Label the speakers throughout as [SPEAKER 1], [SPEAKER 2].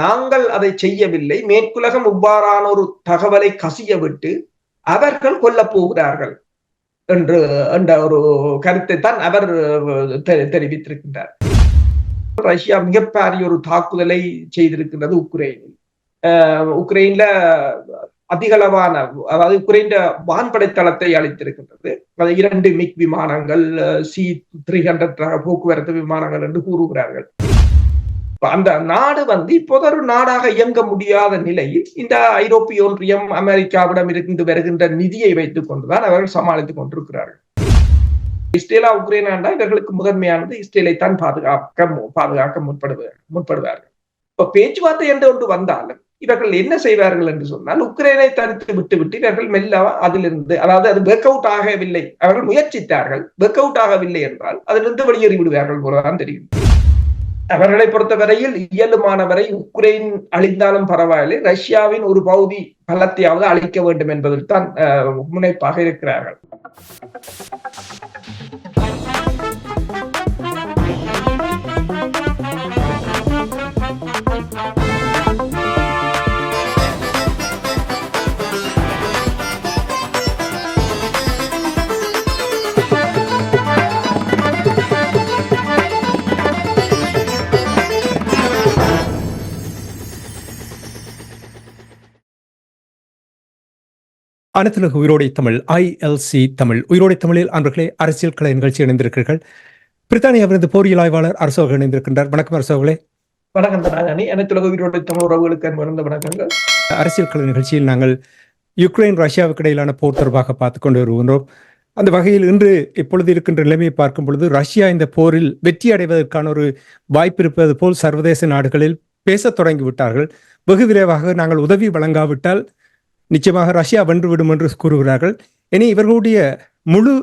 [SPEAKER 1] நாங்கள் அதை செய்யவில்லை. மேற்குலகம் இவ்வாறான ஒரு தகவலை கசிய விட்டு அவர்கள் கொல்ல போகிறார்கள் என்று என்ற ஒரு கருத்தை தான் அவர் தெரிவித்திருக்கின்றார். ரஷ்யா மிகப்பெரிய ஒரு தாக்குதலை செய்திருக்கின்றது உக்ரைனில். உக்ரைன்ல அதிகளவான அதாவது உக்ரைன் வான்படை தளத்தை அளித்திருக்கின்றது. அது இரண்டு மிக் விமானங்கள் சி த்ரீ ஹண்ட்ரட் போக்குவரத்து விமானங்கள் என்று கூறுகிறார்கள். அந்த நாடு வந்து இப்போது ஒரு நாடாக இயங்க முடியாத நிலையில் இந்த ஐரோப்பிய ஒன்றியம் அமெரிக்காவிடம் இருந்து வருகின்ற நிதியை வைத்துக் கொண்டுதான் அவர்கள் சமாளித்துக் கொண்டிருக்கிறார்கள். இஸ்ரேலா உக்ரைனாண்டா இவர்களுக்கு முதன்மையானது இஸ்ரேலை தான் பாதுகாக்க பாதுகாக்க முற்படுவார்கள் முற்படுவார்கள். இப்ப பேச்சுவார்த்தை என்று ஒன்று வந்தாலும் இவர்கள் என்ன செய்வார்கள் என்று சொன்னால் உக்ரைனை தடுத்து விட்டுவிட்டு இவர்கள் மெல்ல அதிலிருந்து அதாவது அது ஒர்க் அவுட் ஆகவில்லை அவர்கள் முயற்சித்தார்கள் ஒர்க் அவுட் ஆகவில்லை என்றால் அதிலிருந்து வெளியேறி விடுவார்கள் போலதான் தெரியும். அவர்களை பொறுத்தவரையில் இயலுமானவரை உக்ரைன் அழிந்தாலும் பரவாயில்லை ரஷ்யாவின் ஒரு பகுதி பலத்தையாவது அழிக்க வேண்டும் என்பதில் தான் முனைப்பாக இருக்கிறார்கள்.
[SPEAKER 2] அனைத்துலக உயிரோடை தமிழ் ஐஎல்சி தமிழ். உயிரோடை தமிழில் அன்பர்களே அரசியல் கலை நிகழ்ச்சி இணைந்திருக்கிறீர்கள். பிரித்தானியாவிலிருந்து போரியல் ஆய்வாளர் அரசோக இணைந்திருக்கின்றார். வணக்கம் அரசோகளே
[SPEAKER 1] வணக்கம் தனாகனி. அனைத்துலக உயிரோடை தமிழ் உறவுகளுக்கு அன்பார்ந்த வணக்கங்கள்.
[SPEAKER 2] அரசியல் கலை நிகழ்ச்சியில் நாங்கள் யுக்ரைன் ரஷ்யாவுக்கு இடையிலான போர் தொடர்பாக பார்த்துக் கொண்டு வருகின்றோம். அந்த வகையில் இன்று இப்பொழுது இருக்கின்ற நிலைமையை பார்க்கும் பொழுது ரஷ்யா இந்த போரில் வெற்றி அடைவதற்கான ஒரு வாய்ப்பு இருப்பது போல் சர்வதேச நாடுகளில் பேசத் தொடங்கிவிட்டார்கள். வெகு விரைவாக நாங்கள் உதவி வழங்காவிட்டால் நிச்சயமாக ரஷ்யா வென்றுவிடும் என்று கூறுகிறார்கள். இனி இவர்களுடைய முழு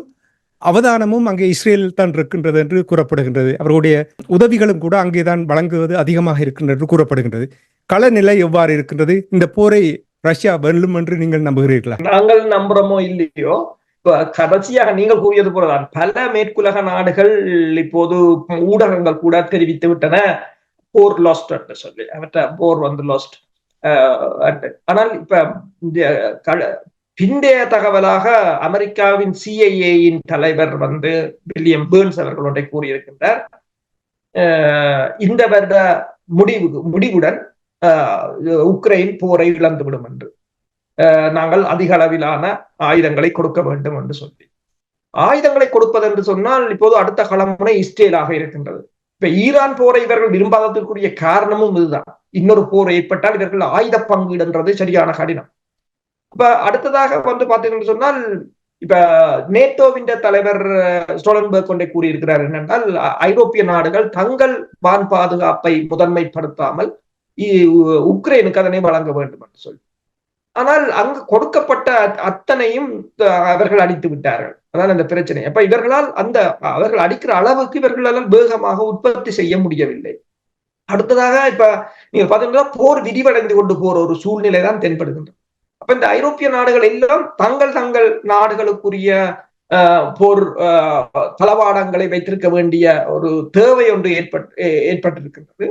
[SPEAKER 2] அவதானமும் அங்கே இஸ்ரேலில் தான் இருக்கின்றது என்று கூறப்படுகின்றது. அவர்களுடைய உதவிகளும் கூட அங்கேதான் வழங்குவது அதிகமாக இருக்கின்றது என்று கூறப்படுகின்றது. களநிலை எவ்வாறு இருக்கின்றது? இந்த போரை ரஷ்யா வெல்லும் என்று நீங்கள் நம்புகிறீர்களா?
[SPEAKER 1] நாங்கள் நம்புறோமோ இல்லையோ? கடைசியாக நீங்கள் கூறியது போலதான் பல மேற்குலக நாடுகள் இப்போது ஊடகங்கள் கூட தெரிவித்து விட்டன. போர் லாஸ்ட் என்று சொல்லி. அவற்ற போர் வந்து லாஸ்ட் ஆனால் இப்ப பிந்தைய தகவலாக அமெரிக்காவின் சிஐஏயின் தலைவர் வந்து வில்லியம் பேர்ன்ஸ் அவர்கள் ஒன்றை கூறியிருக்கின்றார். இந்த வருட முடிவு முடிவுடன் உக்ரைன் போரை இழந்துவிடும் என்று. நாங்கள் அதிக அளவிலான ஆயுதங்களை கொடுக்க வேண்டும் என்று சொல்லி. ஆயுதங்களை கொடுப்பது என்று சொன்னால் இப்போது அடுத்த களமுறை இஸ்ரேலாக இருக்கின்றது. இப்ப ஈரான் போரை இவர்கள் விரும்பாததற்குரிய காரணமும் இதுதான். இன்னொரு போர் ஏற்பட்டால் இவர்கள் ஆயுத பங்கீடுன்றது சரியான கடினம். இப்ப அடுத்ததாக வந்து பாத்தீங்கன்னு சொன்னால் இப்ப நேட்டோவின் தலைவர் ஸ்டோலன்பர்க் கொண்டே கூறியிருக்கிறார் என்னென்றால் ஐரோப்பிய நாடுகள் தங்கள் வான் பாதுகாப்பை முதன்மைப்படுத்தாமல் உக்ரைனுக்கு அதனை வழங்க வேண்டும் என்று சொல்லி. ஆனால் அங்கு கொடுக்கப்பட்ட அத்தனையும் அவர்கள் அடித்து விட்டார்கள். அதான் அந்த பிரச்சனை. அப்ப இவர்களால் அந்த அவர்கள் அடிக்கிற அளவுக்கு இவர்களால் வேகமாக உற்பத்தி செய்ய முடியவில்லை. அடுத்ததாக இப்ப நீங்க பாத்தீங்கன்னா போர் விரிவடைந்து கொண்டு போற ஒரு சூழ்நிலை தான் தென்படுகின்றது. அப்ப இந்த ஐரோப்பிய நாடுகள் எல்லாம் தங்கள் தங்கள் நாடுகளுக்குரிய போர் தளவாடங்களை வைத்திருக்க வேண்டிய ஒரு தேவை ஒன்று ஏற்பட்டு ஏற்பட்டிருக்கின்றது.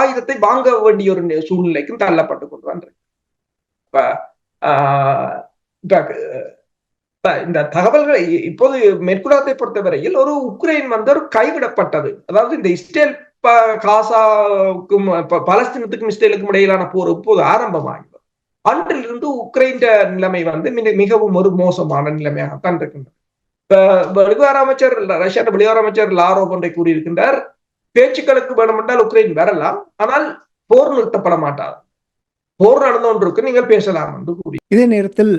[SPEAKER 1] ஆயுதத்தை வாங்க வேண்டிய ஒரு சூழ்நிலைக்கும் தள்ளப்பட்டு கொண்டு வந்திருக்கு. இப்ப இந்த தகவல்களை இப்போது மேற்குலகத்தை பொறுத்தவரையில் ஒரு உக்ரைன் வந்து ஒரு கைவிடப்பட்டது. அதாவது இந்த இஸ்ரேல் காசாவுக்கும் பலஸ்தீனத்துக்கும் இஸ்ரேலுக்கும் இடையிலான போர் இப்போது ஆரம்பமாகி அன்றிலிருந்து உக்ரைன் நிலைமை வந்து மிகவும் ஒரு மோசமான நிலைமையாகத்தான் இருக்கின்றது. இப்ப வெளிவார அமைச்சர் ரஷ்யா வெளிவார அமைச்சர் லாரோ ஒன்றை கூறியிருக்கின்றார். பேச்சுக்களுக்கு வேணுமென்றால் உக்ரைன் வரலாம் ஆனால் போர் நிறுத்தப்பட மாட்டார் போர் நடந்து ஒன்றுக்கு நீங்கள் பேசலாம் என்று கூறி.
[SPEAKER 2] இதே நேரத்தில்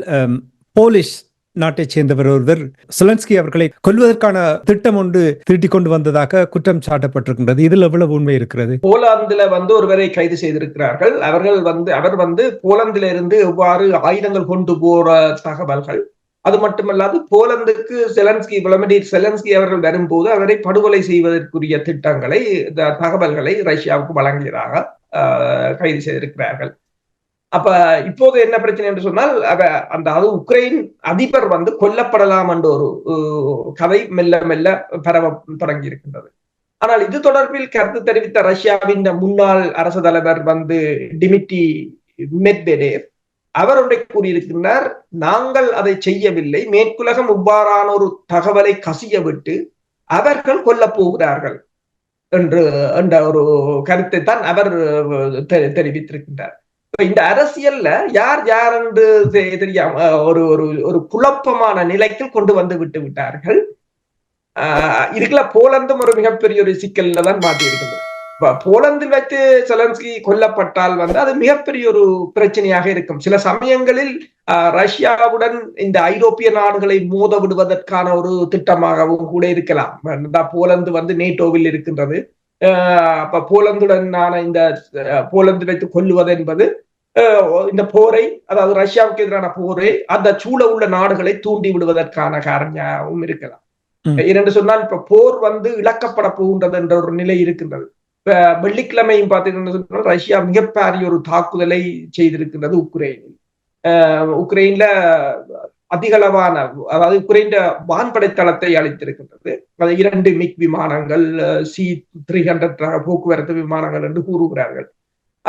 [SPEAKER 2] போலீஸ் நாட்டைச் சேர்ந்தவர் ஒருவர் செலன்ஸ்கி அவர்களை கொல்வதற்கான திட்டம் ஒன்று திருட்டிக் கொண்டு வந்ததாக குற்றம் சாட்டப்பட்டிருக்கின்றது. இதில் எவ்வளவு உண்மை இருக்கிறது?
[SPEAKER 1] போலாந்துல வந்து ஒருவரை கைது செய்திருக்கிறார்கள். அவர்கள் வந்து அவர் வந்து போலந்தில இருந்து எவ்வாறு ஆயுதங்கள் கொண்டு போற தகவல்கள். அது மட்டுமல்லாது போலந்துக்கு செலன்ஸ்கி விளமடீர் செலன்ஸ்கி அவர்கள் வரும்போது அவரை படுகொலை செய்வதற்குரிய திட்டங்களை தகவல்களை ரஷ்யாவுக்கு வழங்கியதாக கைது செய்திருக்கிறார்கள். அப்ப இப்போது என்ன பிரச்சனை என்று சொன்னால் அந்த அது உக்ரைன் அதிபர் வந்து கொல்லப்படலாம் என்ற ஒரு கதை மெல்ல மெல்ல பரவ தொடங்கி இருக்கின்றது. ஆனால் இது தொடர்பில் கருத்து தெரிவித்த ரஷ்யாவின் முன்னாள் அரசு தலைவர் வந்து டிமிட்டி மெட்வெடேவ் அவர் ஒன்றை கூறியிருக்கின்றார் நாங்கள் அதை செய்யவில்லை. மேற்குலகம் இவ்வாறான ஒரு தகவலை கசிய விட்டு அவர்கள் கொல்ல போகிறார்கள் என்று என்ற ஒரு கருத்தை தான் அவர் தெரிவித்திருக்கின்றார். இந்த அரசியல்ல யார் யார் என்று தெரியாம ஒரு ஒரு ஒரு குழப்பமான நிலைக்கு கொண்டு வந்து விட்டு விட்டார்கள். இதுக்குள்ள போலந்தும் ஒரு மிகப்பெரிய ஒரு சிக்கல்ல தான் மாட்டி இருக்கின்றது போலந்தில் வைத்து செலன்ஸ்கி கொல்லப்பட்டால் வந்து அது மிகப்பெரிய ஒரு பிரச்சனையாக இருக்கும். சில சமயங்களில் ரஷ்யாவுடன் இந்த ஐரோப்பிய நாடுகளை மோத விடுவதற்கான ஒரு திட்டமாகவும் கூட இருக்கலாம். போலந்து வந்து நேட்டோவில் இருக்கின்றது. அப்ப போலந்துடனான இந்த போலந்து வைத்து கொல்லுவது என்பது இந்த போரை அதாவது ரஷ்யாவுக்கு எதிரான போரை அந்த சூழ உள்ள நாடுகளை தூண்டி விடுவதற்கான காரணமாகவும் இருக்கலாம். இரண்டு சொன்னால் இப்ப போர் வந்து இழக்கப்பட போகின்றது என்ற ஒரு நிலை இருக்கின்றது. இப்ப வெள்ளிக்கிழமையும் பார்த்தீங்கன்னு சொன்னால் ரஷ்யா மிகப்பெரிய ஒரு தாக்குதலை செய்திருக்கின்றது உக்ரைனில். உக்ரைன்ல அதிகளவான அதாவது குறைந்த வான்படை தளத்தை அளித்திருக்கின்றது. அது இரண்டு மிக் விமானங்கள் சி த்ரீ ஹண்ட்ரட் போக்குவரத்து விமானங்கள் என்று கூறுகிறார்கள்.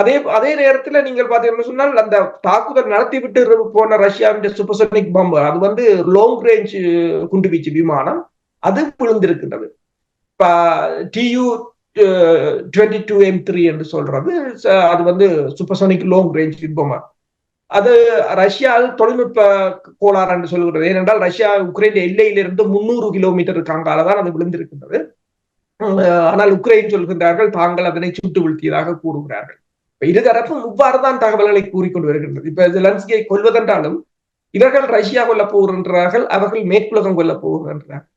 [SPEAKER 1] அதே அதே நேரத்துல நீங்கள் பாத்தீங்கன்னா சொன்னால் அந்த தாக்குதல் நடத்தி விட்டு போன ரஷ்யாவின் சூப்பர்சோனிக் பம்பு அது வந்து லாங் ரேஞ்ச் குண்டுவீச்சு விமானம் அது விழுந்திருக்கின்றது. இப்ப Tu twenty two M three என்று சொல்றது அது வந்து சூப்பர்சோனிக் லாங் ரேஞ்ச் பம்பர் அது ரஷ்யா தொழில்நுட்ப கோளாறு என்று சொல்கிறது. ஏனென்றால் ரஷ்யா உக்ரைன் எல்லையிலிருந்து முன்னூறு கிலோமீட்டருக்கு அங்கால தான் அது விழுந்திருக்கின்றது. ஆனால் உக்ரைன் சொல்கின்றார்கள் தாங்கள் அதனை சுட்டு வீழ்த்தியதாக கூறுகிறார்கள் இருதரப்பும் இவ்வாறு தான் தகவல்களை கூறிக்கொண்டு வருகின்றது. இப்ப ஜெலன்ஸ்கியை கொல்வதென்றாலும் இவர்கள் ரஷ்யா கொல்ல போகின்றார்கள் அவர்கள் மேற்குலகம் கொல்ல போகின்றார்கள்.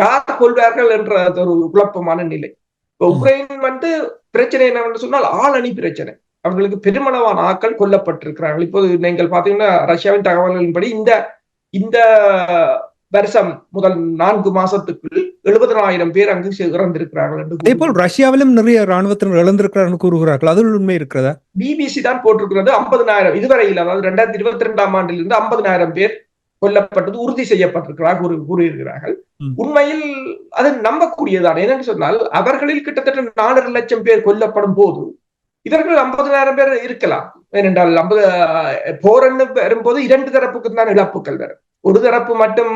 [SPEAKER 1] யார் கொள்வார்கள் என்ற ஒரு குழப்பமான நிலை. இப்ப உக்ரைன் வந்து பிரச்சனை என்னவென்று சொன்னால் ஆளணி பிரச்சனை. அவர்களுக்கு பெருமளவான ஆட்கள் கொல்லப்பட்டிருக்கிறார்கள். இப்போது நீங்கள் பாத்தீங்கன்னா ரஷ்யாவின் தகவல்களின்படி இந்த இந்த வருஷம் முதல் நான்கு மாசத்துக்குள் எழுபதனாயிரம் பேர் அங்கு இறந்திருக்கிறார்கள்
[SPEAKER 2] அதே போல் ரஷ்யாவிலும் நிறைய ராணுவத்தினர் இழந்திருக்கிறார்கள் கூறுகிறார்கள். அதில் உண்மை இருக்கிறதா?
[SPEAKER 1] பிபிசி தான் போட்டிருக்கிறது. ஐம்பதனாயிரம் இதுவரையில் அதாவது ரெண்டாயிரத்தி இருபத்தி ரெண்டாம் ஆண்டிலிருந்து ஐம்பதனாயிரம் பேர் கொல்லப்பட்டது உறுதி செய்யப்பட்டிருக்கிறார் கூறி கூறியிருக்கிறார்கள். உண்மையில் அது நம்பக்கூடியதான் என்னன்னு சொன்னால் அவர்களில் கிட்டத்தட்ட நாலரை லட்சம் பேர் கொல்லப்படும் போது இவர்கள் ஐம்பதனாயிரம் பேர் இருக்கலாம். ஏனென்றால் ஐம்பது போரன்னு வரும்போது இரண்டு தரப்புக்கு தான் இழப்புகள் வரும். ஒரு தரப்பு மட்டும்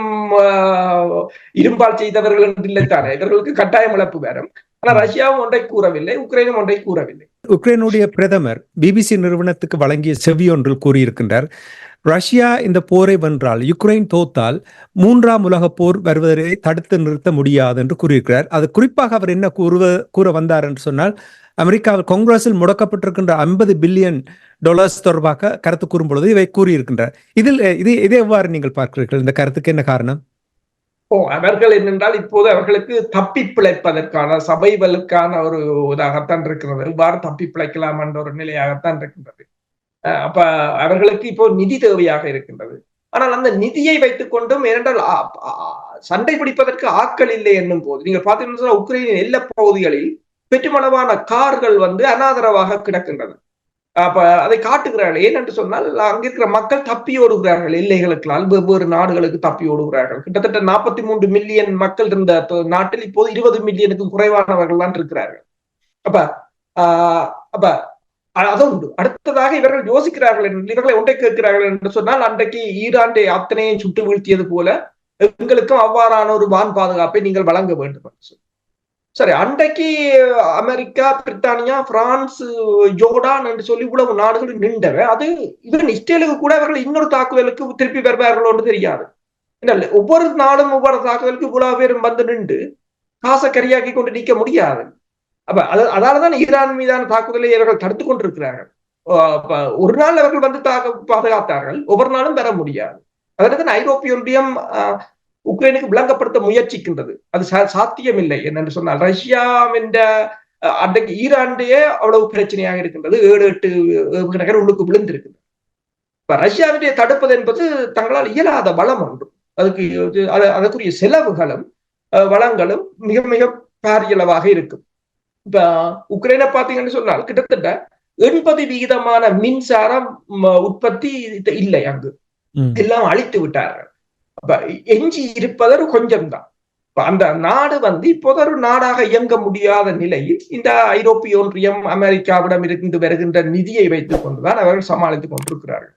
[SPEAKER 1] இரும்பால் செய்தவர்கள் இல்லைத்தானே? இவர்களுக்கு கட்டாயம் இழப்பு வரும். ஆனால் ரஷ்யாவும் ஒன்றை கூறவில்லை உக்ரைனும் ஒன்றை கூறவில்லை.
[SPEAKER 2] உக்ரைனுடைய பிரதமர் பிபிசி நிறுவனத்துக்கு வழங்கிய செவி ஒன்றில் கூறியிருக்கின்றார் ரஷ்யா இந்த போரை வென்றால் யுக்ரைன் தோத்தால் மூன்றாம் உலக போர் வருவதை தடுத்து நிறுத்த முடியாது என்று கூறியிருக்கிறார். அது குறிப்பாக அவர் என்ன கூறுவ கூற வந்தார் என்று சொன்னால் அமெரிக்காவில் காங்கிரஸில் முடக்கப்பட்டிருக்கின்ற ஐம்பது பில்லியன் டாலர்ஸ் தொடர்பாக கருத்து கூறும் பொழுது இவை கூறியிருக்கின்றார் இதில் இது இதை எவ்வாறு நீங்கள் பார்க்கிறீர்கள்? இந்த கருத்துக்கு என்ன காரணம்?
[SPEAKER 1] ஓ அவர்கள் என்னென்றால் இப்போது அவர்களுக்கு தப்பி பிழைப்பதற்கான சபைவலுக்கான ஒரு இதாகத்தான் இருக்கிறது. இவ்வாறு தப்பி பிழைக்கலாம் என்ற ஒரு நிலையாகத்தான் இருக்கின்றது. அப்ப அவர்களுக்கு இப்போ நிதி தேவையாக இருக்கின்றது. ஆனால் அந்த நிதியை வைத்துக் கொண்டும் ஏனென்றால் சண்டை பிடிப்பதற்கு ஆட்கள் இல்லை என்னும் போது நீங்க பாத்தீங்கன்னா உக்ரைனின் எல்லா பகுதிகளில் பெற்றுமளவான கார்கள் வந்து அனாதரவாக கிடக்கின்றன. அப்ப அதை காட்டுகிறார்கள். ஏனென்று சொன்னால் அங்கிருக்கிற மக்கள் தப்பி ஓடுகிறார்கள். எல்லைகளுக்கெல்லாம் வெவ்வேறு நாடுகளுக்கு தப்பி ஓடுகிறார்கள். கிட்டத்தட்ட நாற்பத்தி மூன்று மில்லியன் மக்கள் இருந்த நாட்டில் இப்போது இருபது மில்லியனுக்கும் குறைவானவர்கள் தான் இருக்கிறார்கள். அப்ப ஆஹ் அப்ப அதுண்டு அடுத்ததாக இவர்கள் யோசிக்கிறார்கள் இவர்களை ஒன்றை கேட்கிறார்கள் என்று சொன்னால் அன்றைக்கு ஈராண்டை அத்தனையும் சுட்டு வீழ்த்தியது போல எங்களுக்கும் அவ்வாறான ஒரு வான் பாதுகாப்பை நீங்கள் வழங்க வேண்டும் சரி அன்றைக்கு அமெரிக்கா பிரித்தானியா பிரான்ஸ் ஜோர்டான் என்று சொல்லி இவ்வளவு நாடுகள் நின்றவை அது இவன் இஸ்ரேலுக்கு கூட அவர்கள் இன்னொரு தாக்குதலுக்கு திருப்பி வருவார்களோ தெரியாது. ஒவ்வொரு நாடும் ஒவ்வொரு தாக்குதலுக்கு இவ்வளவு பேரும் வந்து நின்று காசை கரியாக்கி கொண்டு நிற்க முடியாது. அப்ப அதாலதான் ஈரான் மீதான தாக்குதலை இவர்கள் தடுத்து கொண்டிருக்கிறார்கள். ஒரு நாள் அவர்கள் வந்து தாக்க பாதுகாத்தார்கள் ஒவ்வொரு நாளும் பெற முடியாது. அதனால ஐரோப்பிய ஒன்றியம் உக்ரைனுக்கு விளங்கப்படுத்த முயற்சிக்கின்றது. அது சாத்தியம் இல்லை என்னென்று சொன்னால் ரஷ்யா என்ற அன்றைக்கு ஈரான்டையே அவ்வளவு பிரச்சனையாக இருக்கின்றது. ஏழு எட்டு நகர் உள்ளுக்கு விழுந்திருக்கின்றது. இப்ப ரஷ்யாவிடைய தடுப்பது என்பது தங்களால் இயலாத வளம் ஒன்று. அதுக்கு அதற்குரிய செலவுகளும் வளங்களும் மிக மிக பாரியளவாக இருக்கும். இப்ப உக்ரைனை பார்த்தீங்கன்னு சொன்னால் கிட்டத்தட்ட எண்பது விகிதமான மின்சாரம் உற்பத்தி இல்லை அங்கு. எல்லாம் அழித்து விட்டார்கள். எஞ்சி இருப்பதற்கு கொஞ்சம் தான் அந்த நாடு வந்து இப்போது ஒரு நாடாக இயங்க முடியாத நிலையில் இந்த ஐரோப்பிய ஒன்றியம் அமெரிக்காவிடம் இருந்து வருகின்ற நிதியை வைத்துக் கொண்டுதான் அவர்கள் சமாளித்துக் கொண்டிருக்கிறார்கள்.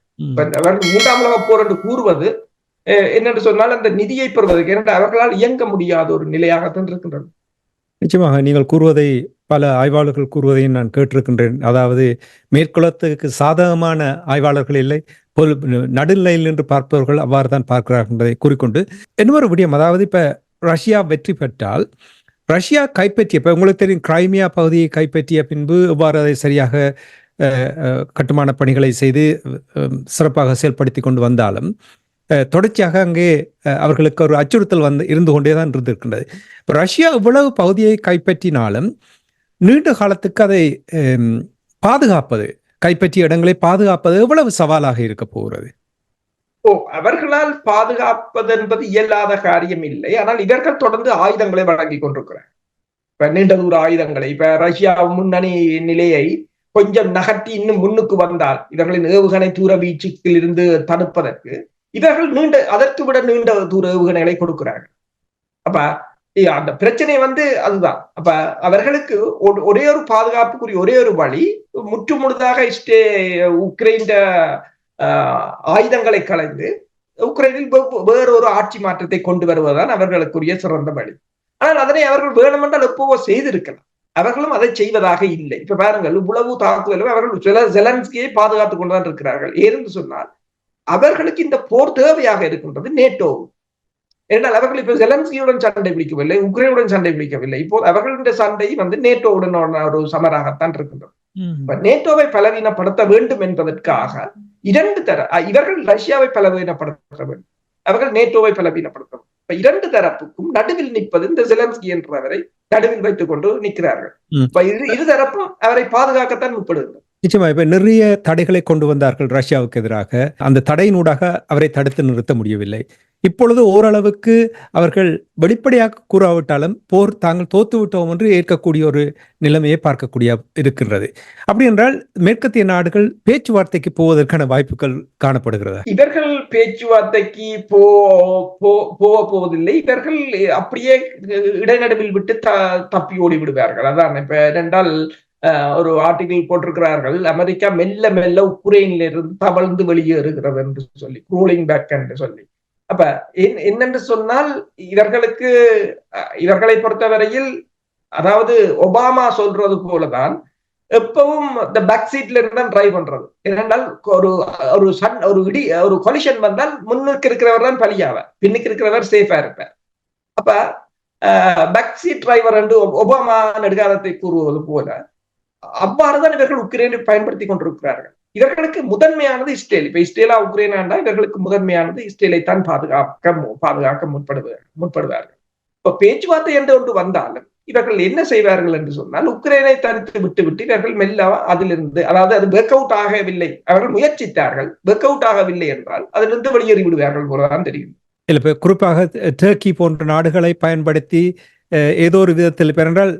[SPEAKER 1] அவர்கள் மூன்றாம் உலக போர் என்று கூறுவது என்னென்று சொன்னால் அந்த நிதியை பெறுவதற்கு ஏனென்றால் அவர்களால் இயங்க முடியாத ஒரு நிலையாகத்தான் இருக்கின்றது.
[SPEAKER 2] நிச்சயமாக நீங்கள் கூறுவதை பல ஆய்வாளர்கள் கூறுவதையும் நான் கேட்டிருக்கின்றேன். அதாவது மேற்குலத்துக்கு சாதகமான ஆய்வாளர்கள் இல்லை பொல் நடுநிலையில் நின்று பார்ப்பவர்கள் அவ்வாறு தான் பார்க்கிறார்கள் என்பதை கூறிக்கொண்டு இன்னொரு விடயம். அதாவது இப்ப ரஷ்யா வெற்றி பெற்றால் ரஷ்யா கைப்பற்றிய இப்ப உங்களுக்கு தெரியும் கிரைமியா பகுதியை கைப்பற்றிய பின்பு எவ்வாறு அதை சரியாக கட்டுமான பணிகளை செய்து சிறப்பாக செயல்படுத்தி கொண்டு வந்தாலும் தொடர்ச்சியாக அங்கே அவர்களுக்கு ஒரு அச்சுறுத்தல் வந்து இருந்து கொண்டே தான் இருந்திருக்கின்றது. இப்போ ரஷ்யா இவ்வளவு பகுதியை கைப்பற்றினாலும் நீண்ட காலத்துக்கு அதை பாதுகாப்பது கைப்பற்றிய இடங்களை பாதுகாப்பது எவ்வளவு சவாலாக இருக்க போகிறது?
[SPEAKER 1] ஓ அவர்களால் பாதுகாப்பது என்பது இயலாத காரியம் இல்லை. ஆனால் இவர்கள் தொடர்ந்து ஆயுதங்களை வழங்கி கொண்டிருக்கிறார். இப்ப நீண்ட தூர ஆயுதங்களை இப்ப ரஷ்யா முன்னணி நிலையை கொஞ்சம் நகர்த்தி இன்னும் முன்னுக்கு வந்தால் இவர்களின் ஏவுகணை தூர வீச்சுக்கில் இருந்து தடுப்பதற்கு இவர்கள் நீண்ட அதற்கு விட நீண்ட தூர ஏவுகணைகளை கொடுக்கிறார்கள். அப்ப அந்த பிரச்சனை வந்து அதுதான். அப்ப அவர்களுக்கு ஒரே ஒரு பாதுகாப்புக்குரிய ஒரே ஒரு வழி முற்று முழுதாக இஷ்டே உக்ரைன் ஆயுதங்களை கலைந்து உக்ரைனில் வேறொரு ஆட்சி மாற்றத்தை கொண்டு வருவதுதான் அவர்களுக்குரிய சிறந்த வழி. ஆனால் அதனை அவர்கள் வேணுமென்றால் எப்போவோ செய்திருக்கலாம். அவர்களும் அதை செய்வதாக இல்லை. இப்ப பாருங்கள் இவ்வளவு தாக்குதலும் அவர்கள் ஜெலன்ஸ்கியை பாதுகாத்துக் கொண்டுதான் இருக்கிறார்கள். ஏனென்று சொன்னால் அவர்களுக்கு இந்த போர் தேவையாக இருக்கின்றது நேட்டோ ஏனென்றால் அவர்கள் இப்ப ஜெலன்ஸ்கியுடன் சண்டை பிடிக்கவில்லை உக்ரைனுடன் சண்டை பிடிக்கவில்லை. இப்போ அவர்களுடைய சண்டை வந்து நேட்டோவுடன் ஒரு சமராகத்தான் இருக்கின்றது. நேட்டோவை பலவீனப்படுத்த வேண்டும் என்பதற்காக இரண்டு தர இவர்கள் ரஷ்யாவை பலவீனப்படுத்த வேண்டும். அவர்கள் நேட்டோவை பலவீனப்படுத்த வேண்டும். இப்ப இரண்டு தரப்புக்கும் நடுவில் நிற்பது இந்த ஜெலன்ஸ்கி என்றவரை நடுவில் வைத்துக் கொண்டு நிற்கிறார்கள். இப்ப இரு இருதரப்பும் அவரை பாதுகாக்கத்தான் முற்படுகிறது
[SPEAKER 2] நிச்சயமா இப்ப நிறைய தடைகளை கொண்டு வந்தார்கள் ரஷ்யாவுக்கு எதிராக. அந்த தடையினூடாக அவரை தடுத்து நிறுத்த முடியவில்லை. இப்பொழுது ஓரளவுக்கு அவர்கள் வெளிப்படையாக கூறாவிட்டாலும் போர் தாங்கள் தோத்து விட்டோம் என்று ஏற்கக்கூடிய ஒரு நிலைமையை பார்க்கக்கூடிய இருக்கின்றது. அப்படி என்றால் மேற்கத்திய நாடுகள் பேச்சுவார்த்தைக்கு போவதற்கான வாய்ப்புகள் காணப்படுகிறது?
[SPEAKER 1] இவர்கள் பேச்சுவார்த்தைக்கு போ போக போவதில்லை. இவர்கள் அப்படியே இடைநடுவில் விட்டு த தப்பி ஓடி விடுவார்கள் அதான் இப்ப இரண்டால் ஒரு ஆர்டிகிள் போட்டிருக்கிறார்கள். அமெரிக்கா மெல்ல மெல்ல உக்ரைன்ல இருந்து தவழ்ந்து வெளியேறுகிறது என்று சொல்லி ரூலிங் பேக் என்று சொல்லி. அப்ப என்னென்று சொன்னால் இவர்களுக்கு இவர்களை பொறுத்தவரையில் அதாவது ஒபாமா சொல்றது போலதான் எப்பவும் இந்த பேக் சீட்ல இருந்து தான் டிரைவ் பண்றது. ஏனென்றால் ஒரு ஒரு சன் ஒரு இடி ஒரு கொலிஷன் வந்தால் முன்னுக்கு இருக்கிறவர் தான் பலியாவார் பின்னுக்கு இருக்கிறவர் சேஃபா இருப்பார். அப்ப பேக் சீட் டிரைவர் என்று ஒபாமா நெடுகாலத்தை கூறுவது போல அவ்வாறுதான் இவர்கள் உக்ரைனை பயன்படுத்தி கொண்டிருக்கிறார்கள். இவர்களுக்கு முதன்மையானது இஸ்ரேல். இப்ப இஸ்ரேலா உக்ரைனாண்டா இவர்களுக்கு முதன்மையானது இஸ்ரேலை தான் பாதுகாக்க பாதுகாக்க முற்படுவார்கள் முற்படுவார்கள். இப்ப பேச்சுவார்த்தை என்று ஒன்று வந்தாலும் இவர்கள் என்ன செய்வார்கள் என்று சொன்னால் உக்ரைனை தடுத்து விட்டு விட்டு இவர்கள் மெல்ல அதிலிருந்து அதாவது அது ஒர்க் அவுட் ஆகவில்லை. அவர்கள் முயற்சித்தார்கள். ஒர்க் அவுட் ஆகவில்லை என்றால் அதிலிருந்து வெளியேறி விடுவார்கள் போலதான் தெரியும்.
[SPEAKER 2] இல்ல குறிப்பாக டர்க்கி போன்ற நாடுகளை பயன்படுத்தி ஏதோ ஒரு விதத்தில் பிறந்தால்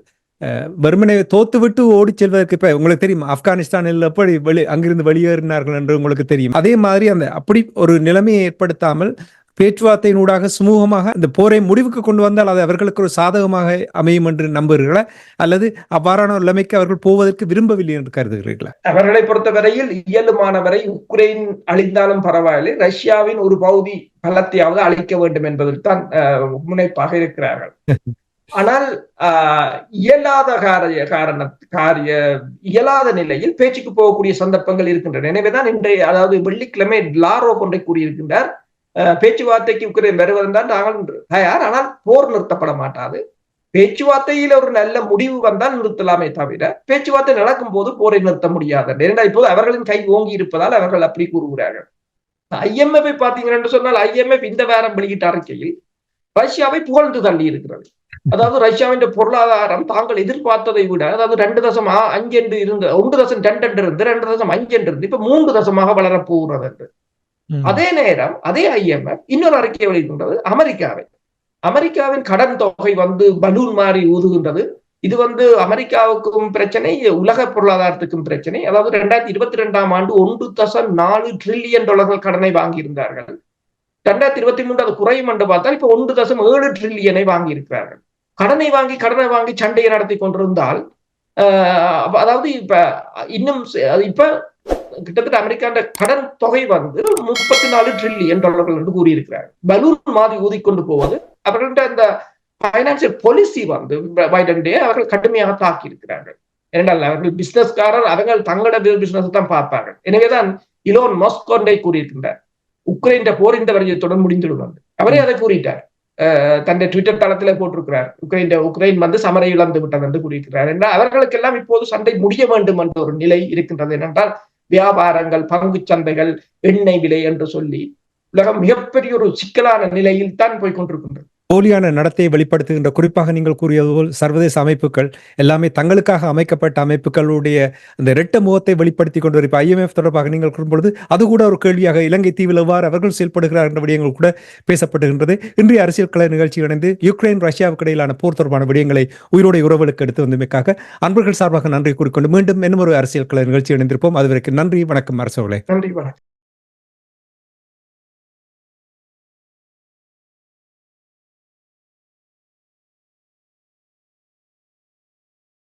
[SPEAKER 2] வெறுமனை தோத்து விட்டு ஓடி செல்வதற்கு இப்ப உங்களுக்கு தெரியும் ஆப்கானிஸ்தானில் எப்படி வெளி அங்கிருந்து வெளியேறினார்கள் என்று உங்களுக்கு தெரியும். அதே மாதிரி அந்த அப்படி ஒரு நிலைமையை ஏற்படுத்தாமல் பேச்சுவார்த்தையினூடாக சுமூகமாக இந்த போரை முடிவுக்கு கொண்டு வந்தால் அது அவர்களுக்கு ஒரு சாதகமாக அமையும் என்று நம்புகிறீர்களா? அல்லது அவ்வாறான ஒரு நிலைமைக்கு அவர்கள் போவதற்கு விரும்பவில்லை என்று கருதுகிறீர்களா?
[SPEAKER 1] அவர்களை பொறுத்தவரையில் இயலுமானவரை உக்ரைன் அழிந்தாலும் பரவாயில்லை. ரஷ்யாவின் ஒரு பகுதி பலத்தையாவது அழிக்க வேண்டும் என்பதில் தான் முனைப்பாக இருக்கிறார்கள். ஆனால் இயலாத காரிய காரண காரிய இயலாத நிலையில் பேச்சுக்கு போகக்கூடிய சந்தர்ப்பங்கள் இருக்கின்றன. எனவேதான் இன்றைய அதாவது வெள்ளிக்கிழமை லாரோ ஒன்றை கூறியிருக்கின்றார். பேச்சுவார்த்தைக்கு உக்ரைன் வருவதுதான் நாங்கள் தயார். ஆனால் போர் நிறுத்தப்பட மாட்டாது. பேச்சுவார்த்தையில் ஒரு நல்ல முடிவு வந்தால் நிறுத்தலாமே தவிர பேச்சுவார்த்தை நடக்கும் போது போரை நிறுத்த முடியாது. ஏனென்றால் இப்போது அவர்களின் கை ஓங்கி இருப்பதால் அவர்கள் அப்படி கூறுகிறார்கள். ஐஎம்எஃப் பார்த்தீங்கன்னு சொன்னால் ஐஎம்எஃப் இந்த வாரம் வெளியிட்ட அறிக்கையில் ரஷ்யாவை புகழ்ந்து தள்ளி இருக்கிறது. அதாவது ரஷ்யாவின் பொருளாதாரம் தாங்கள் எதிர்பார்த்ததை விட அதாவது ரெண்டு தசம் அஞ்சு என்று இருந்து ஒன்று தசம் ரெண்டு என்று இருந்து ரெண்டு தசம் அஞ்சு என்று இருந்து இப்ப மூன்று தசமாக வளரப் போகிறது என்று. அதே நேரம் அதே ஐஎம்எஃப் இன்னொரு அறிக்கை வெளியிடுகின்றது அமெரிக்காவை. அமெரிக்காவின் கடன் தொகை வந்து பலூன் மாறி ஊதுகின்றது. இது வந்து அமெரிக்காவுக்கும் பிரச்சனை உலக பொருளாதாரத்துக்கும் பிரச்சனை. அதாவது ரெண்டாயிரத்தி இருபத்தி ரெண்டாம் ஆண்டு ஒன்று தசம் நாலு ட்ரில்லியன் டாலர்கள் கடனை வாங்கியிருந்தார்கள். ரெண்டாயிரத்தி இருபத்தி மூன்று அது குறையும் என்று பார்த்தால் இப்ப ஒன்று தசம் ஏழு ட்ரில்லியனை வாங்கி இருக்கிறார்கள் கடனை வாங்கி கடனை வாங்கி சண்டையை நடத்தி கொண்டிருந்தால் ஆஹ் அதாவது இப்ப இன்னும் இப்ப கிட்டத்தட்ட அமெரிக்காண்ட கடன் தொகை வந்து முப்பத்தி நாலு ட்ரில்லியன் டாலர்கள் என்று கூறியிருக்கிறார். பலூன் மாதிரி ஊதிக்கொண்டு போவது அவர்கள்ட்ட அந்த பைனான்சியல் பாலிசி வந்து பைடன்டே அவர்கள் கடுமையாக தாக்கி இருக்கிறார்கள் ஏனென்றால் அவர்கள் பிசினஸ்காரர் அவர்கள் தங்களோட பிசினஸ் தான் பார்ப்பார்கள். எனவேதான் இலோன் மஸ்க் கூறியிருக்கின்றார். உக்ரைன் போர் இந்த தொடர் முடிந்துவிடும் அவரே அதை கூறிட்டார். அஹ் தன்னுடைய ட்விட்டர் தளத்திலே போட்டிருக்கிறார். உக்ரைன் உக்ரைன் வந்து சமரை இழந்து விட்டது என்று கூறியிருக்கிறார். என்றால் அவர்களுக்கெல்லாம் இப்போது சண்டை முடிய வேண்டும் என்ற ஒரு நிலை இருக்கின்றது. ஏனென்றால் வியாபாரங்கள் பங்கு சந்தைகள் எண்ணெய் விலை என்று சொல்லி உலகம் மிகப்பெரிய ஒரு சிக்கலான நிலையில் தான் போய் கொண்டிருக்கின்றது.
[SPEAKER 2] போலியான நடத்தையை வெளிப்படுத்துகின்ற குறிப்பாக நீங்கள் கூறியது போல் சர்வதேச அமைப்புகள் எல்லாமே தங்களுக்காக அமைக்கப்பட்ட அமைப்புகளுடைய அந்த இரட்ட முகத்தை வெளிப்படுத்தி கொண்டு இப்போ ஐஎம்எஃப் தொடர்பாக நீங்கள் கூறும்பொழுது அது கூட ஒரு கேள்வியாக இலங்கை தீவில் எவ்வாறு அவர்கள் செயல்படுகிறார் என்ற விடயங்கள் கூட பேசப்படுகின்றது இன்றைய அரசியல் கலை நிகழ்ச்சி இணைந்து யுக்ரைன் ரஷ்யாவுக்கு இடையிலான போர் தொடர்பான விடயங்களை உயிரோட உறவுகளுக்கு எடுத்து வந்தமைக்காக அன்பர்கள் சார்பாக நன்றி கூறிக்கொண்டு மீண்டும் இன்னும் ஒரு அரசியல் கலை நிகழ்ச்சி இணைந்திருப்போம். அதுவரைக்கும் நன்றி வணக்கம் அரசவர்களே.
[SPEAKER 1] நன்றி வணக்கம்.